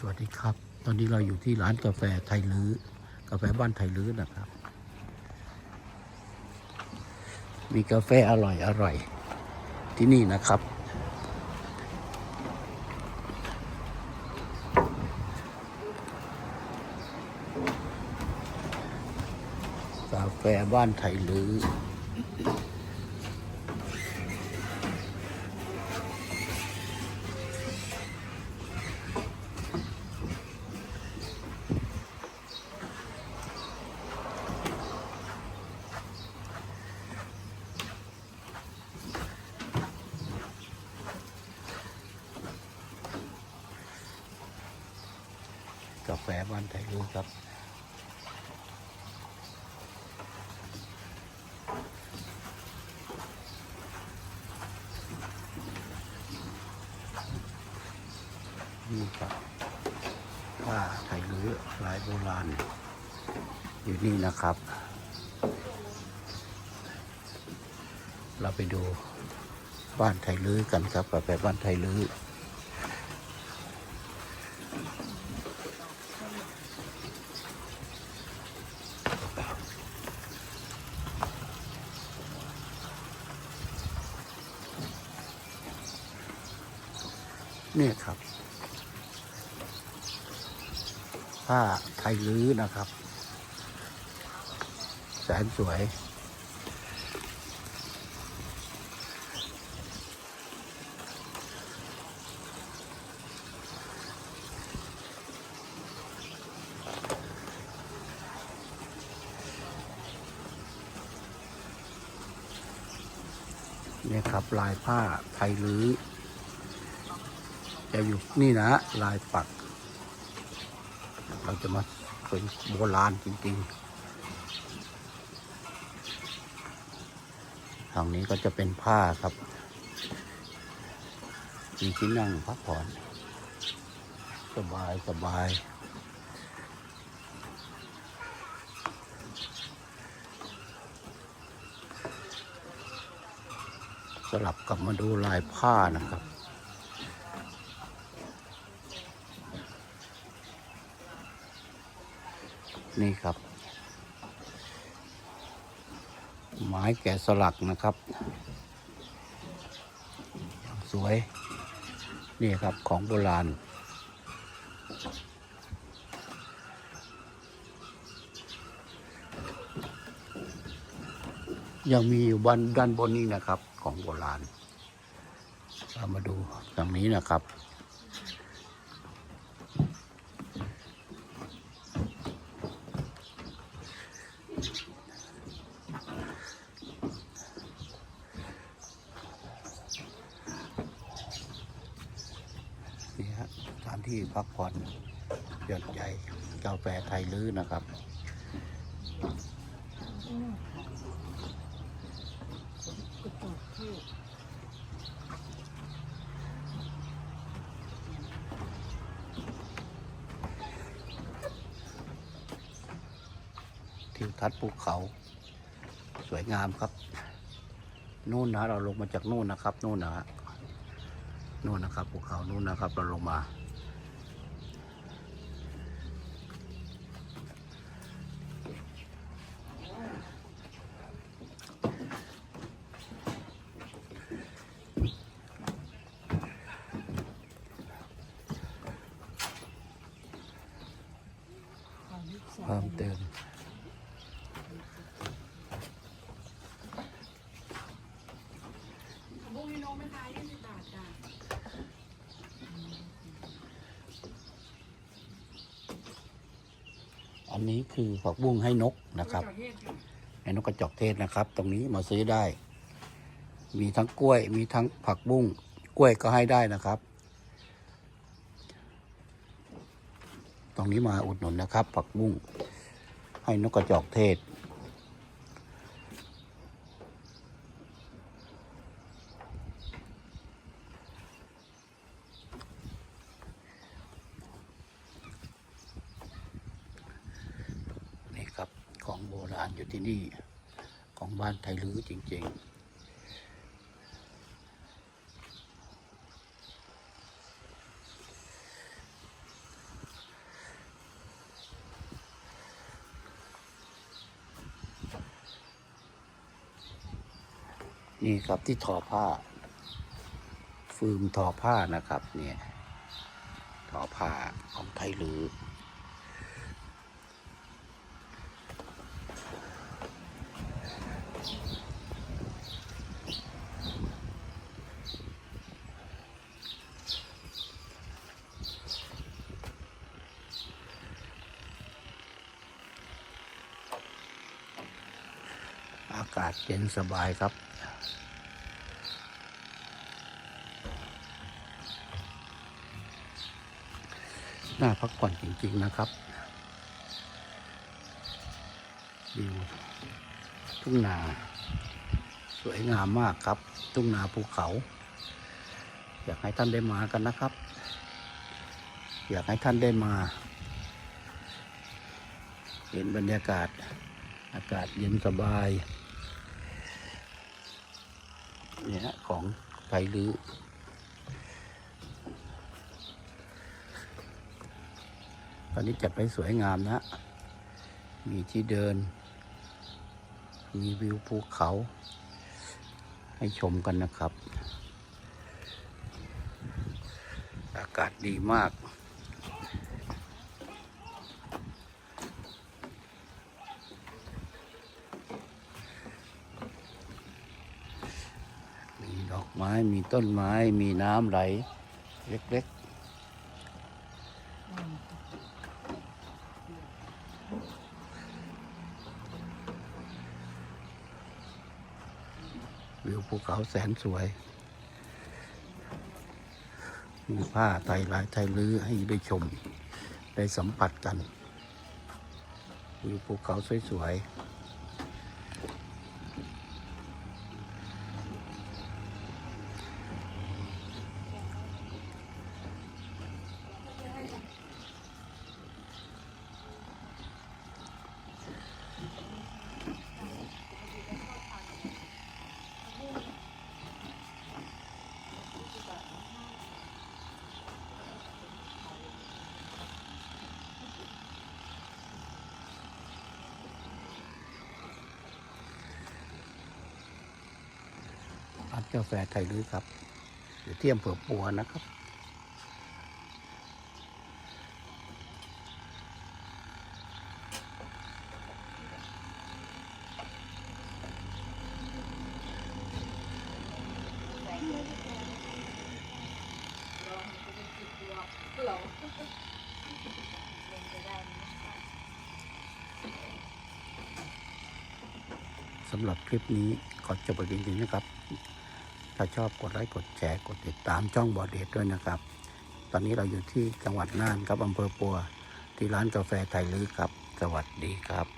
สวัสดีครับ ตอนนี้เราอยู่ที่ร้านกาแฟไทยลื้อกาแฟบ้านไทยลื้อนะครับ มีกาแฟอร่อยอร่อยที่นี่นะครับ กาแฟบ้านไทยลื้อ กาแฟบ้านไทยลื้อครับ นี่ครับผ้าไทยลื้อลายโบราณ อยู่นี่นะครับ เราไปดูบ้านไทยลื้อกันครับกาแฟบ้านไทยลื้อ นี่ยครับ ผ้าไทยลื้อนะครับ แสนสวยเนี่ยครับ ลายผ้าไทยลื้อ จะอยู่นี่นะลายปัก เราจะมาเป็นโบราณจริงๆทางนี้ก็จะเป็นผ้าครับ มีที่นั่งพักผ่อน สบายสบายสลับกลับมาดูลายผ้านะครับ นี่ครับ ไม้แกะสลักนะครับ สวย นี่ครับของโบราณ ยังมีอยู่บ้านด้านบนนี้นะครับ ของโบราณ เรามาดูตรงนี้นะครับ นี่ฮะสถาน ที่พักผ่อนหย่อนใจกาแฟไทยลื้อนะครับ ทิวทัศน์ภูเขา สวยงามครับ นู่นนะเราลงมาจากนู่นนะครับ นู่นนะฮะนู่นนะครับภูเขานู่นนะครับ เราลงมา เพิ่มเติม บุ้งให้น้องไม่ขายยี่สิบบาทจ้ะอันนี้คือผักบุ้งให้นกนะครับ ให้นกกระจอกเทศนะครับ ตรงนี้มาซื้อได้ มีทั้งกล้วย มีทั้งผักบุ้งกล้วยก็ให้ได้นะครับ ตรงนี้มาอุดหนุนนะครับ ผักบุ้งให้นกกระจอกเทศานอยู่ที่นี่ ของบ้านไทยลื้อจริง ๆนี่ครับที่ทอผ้า ฟืมทอผ้านะครับ เนี่ย ทอผ้าของไทยลือากาศเย็นสบายครับ น่าพักผ่อนจริงๆนะครับวิวทุ่งนา สวยงามมากครับ ทุ่งนาภูเขา อยากให้ท่านได้มากันนะครับ อยากให้ท่านได้มา เห็นบรรยากาศอากาศเย็นสบาย เนี่ยฮะของไทยลือตอนนี้จัดไปสวยงามนะ มีที่เดิน มีวิวภูเขา ให้ชมกันนะครับ อากาศดีมาก มีดอก ไม้มีต้นไม้มีน้ำไหล เล็กๆ วิวภูเขาแสนสวย มีผ้าไทยลายไทยลื้อให้ได้ชม ได้สัมผัสกัน วิวภูเขาสวยๆ กาแฟไทยลื้อครับ อยู่ที่อำเภอปัวนะครับ สำหรับคลิปนี้ขอจบไปจริงๆนะครับ ถ้าชอบกดไลค์กดแชร์กดติดตามช่องบอดเดทด้วยนะครับ ตอนนี้เราอยู่ที่จังหวัดน่านครับอำเภอปัว ที่ร้านกาแฟไทยลือครับ สวัสดีครับ